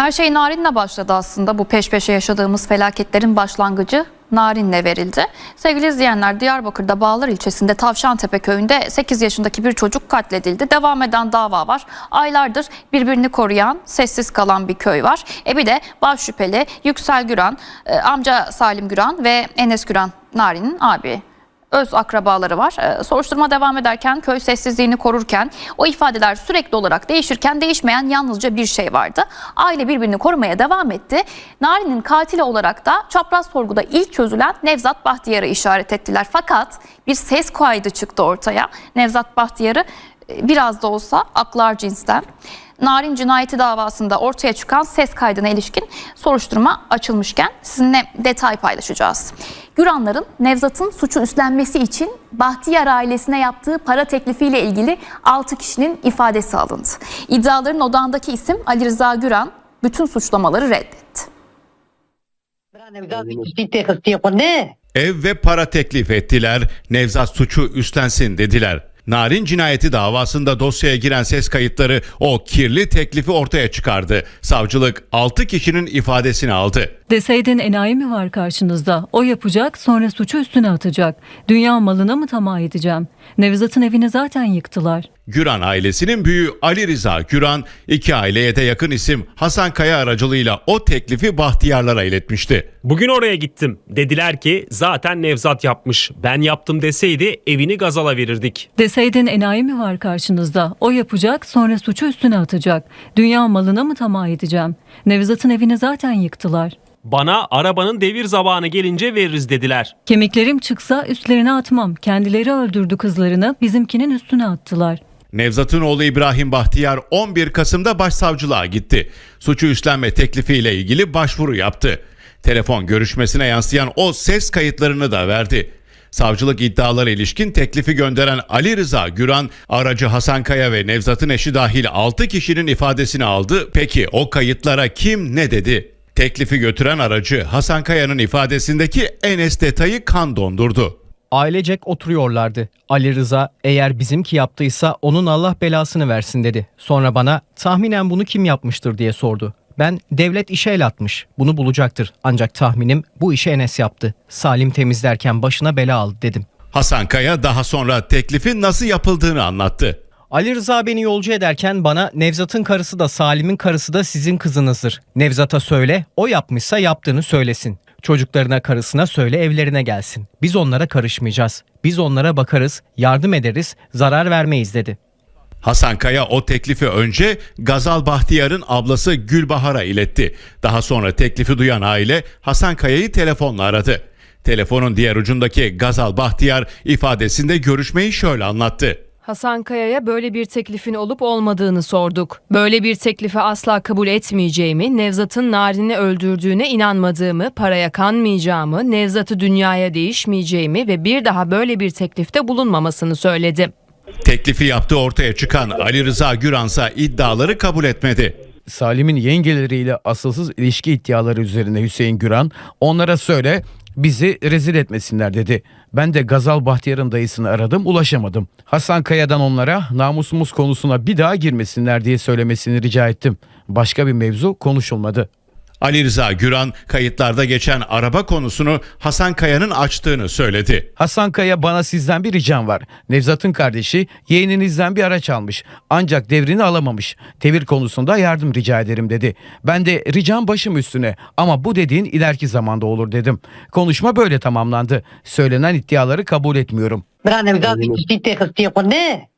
Her şey Narin'le başladı aslında. Bu peş peşe yaşadığımız felaketlerin başlangıcı Narin'le verildi. Sevgili izleyenler Diyarbakır'da Bağlar ilçesinde Tavşantepe köyünde 8 yaşındaki bir çocuk katledildi. Devam eden dava var. Aylardır birbirini koruyan, sessiz kalan bir köy var. E bir de baş şüpheli Yüksel Güran, e, amca Salim Güran ve Enes Güran Narin'in abi öz akrabaları var. Ee, Soruşturma devam ederken köy sessizliğini korurken o ifadeler sürekli olarak değişirken değişmeyen yalnızca bir şey vardı. Aile birbirini korumaya devam etti. Narin'in katili olarak da çapraz sorguda ilk çözülen Nevzat Bahtiyar'ı işaret ettiler. Fakat bir ses kaydı çıktı ortaya. Nevzat Bahtiyar'ı e, biraz da olsa aklar cinsten. Narin cinayeti davasında ortaya çıkan ses kaydına ilişkin soruşturma açılmışken sizinle detay paylaşacağız. Güranların Nevzat'ın suçu üstlenmesi için Bahtiyar ailesine yaptığı para teklifiyle ilgili 6 kişinin ifadesi alındı. İddiaların odağındaki isim Ali Rıza Güran bütün suçlamaları reddetti. Ev ve para teklif ettiler. Nevzat suçu üstlensin dediler. Narin cinayeti davasında dosyaya giren ses kayıtları o kirli teklifi ortaya çıkardı. Savcılık 6 kişinin ifadesini aldı. Deseydin enayi mi var karşınızda? O yapacak sonra suçu üstüne atacak. Dünya malına mı tamah edeceğim? Nevzat'ın evini zaten yıktılar. Güran ailesinin büyüğü Ali Rıza Güran, iki aileye de yakın isim Hasan Kaya aracılığıyla o teklifi Bahtiyarlara iletmişti. Bugün oraya gittim. Dediler ki zaten Nevzat yapmış. Ben yaptım deseydi evini gazala verirdik. Deseydin enayi mi var karşınızda? O yapacak sonra suçu üstüne atacak. Dünya malına mı tamah edeceğim? Nevzat'ın evini zaten yıktılar. Bana arabanın devir zamanı gelince veririz dediler. Kemiklerim çıksa üstlerine atmam. Kendileri öldürdü kızlarını, bizimkinin üstüne attılar. Nevzat'ın oğlu İbrahim Bahtiyar 11 Kasım'da başsavcılığa gitti. Suçu üstlenme teklifiyle ilgili başvuru yaptı. Telefon görüşmesine yansıyan o ses kayıtlarını da verdi. Savcılık iddialara ilişkin teklifi gönderen Ali Rıza Güran, aracı Hasan Kaya ve Nevzat'ın eşi dahil 6 kişinin ifadesini aldı. Peki o kayıtlara kim ne dedi? Teklifi götüren aracı Hasan Kaya'nın ifadesindeki Enes detayı kan dondurdu. Ailecek oturuyorlardı. Ali Rıza eğer bizimki yaptıysa onun Allah belasını versin dedi. Sonra bana tahminen bunu kim yapmıştır diye sordu. Ben devlet işe el atmış. Bunu bulacaktır. Ancak tahminim bu işi Enes yaptı. Salim temizlerken başına bela aldı dedim. Hasan Kaya daha sonra teklifin nasıl yapıldığını anlattı. Ali Rıza beni yolcu ederken bana Nevzat'ın karısı da Salim'in karısı da sizin kızınızdır. Nevzat'a söyle, o yapmışsa yaptığını söylesin. Çocuklarına karısına söyle evlerine gelsin. Biz onlara karışmayacağız. Biz onlara bakarız, yardım ederiz, zarar vermeyiz dedi. Hasan Kaya o teklifi önce Gazal Bahtiyar'ın ablası Gülbahar'a iletti. Daha sonra teklifi duyan aile Hasan Kaya'yı telefonla aradı. Telefonun diğer ucundaki Gazal Bahtiyar ifadesinde görüşmeyi şöyle anlattı. Hasan Kaya'ya böyle bir teklifin olup olmadığını sorduk. Böyle bir teklifi asla kabul etmeyeceğimi, Nevzat'ın Narin'i öldürdüğüne inanmadığımı, paraya kanmayacağımı, Nevzat'ı dünyaya değişmeyeceğimi ve bir daha böyle bir teklifte bulunmamasını söyledi. Teklifi yaptığı ortaya çıkan Ali Rıza Güransa iddiaları kabul etmedi. Salim'in yengeleriyle asılsız ilişki iddiaları üzerine Hüseyin Güran onlara söyle bizi rezil etmesinler dedi. Ben de Gazal Bahtiyar'ın dayısını aradım ulaşamadım. Hasan Kaya'dan onlara namusumuz konusuna bir daha girmesinler diye söylemesini rica ettim. Başka bir mevzu konuşulmadı. Ali Rıza Güran kayıtlarda geçen araba konusunu Hasan Kaya'nın açtığını söyledi. Hasan Kaya bana sizden bir ricam var. Nevzat'ın kardeşi yeğeninizden bir araç almış. Ancak devrini alamamış. Tevir konusunda yardım rica ederim dedi. Ben de ricam başım üstüne ama bu dediğin ileriki zamanda olur dedim. Konuşma böyle tamamlandı. Söylenen iddiaları kabul etmiyorum. ne?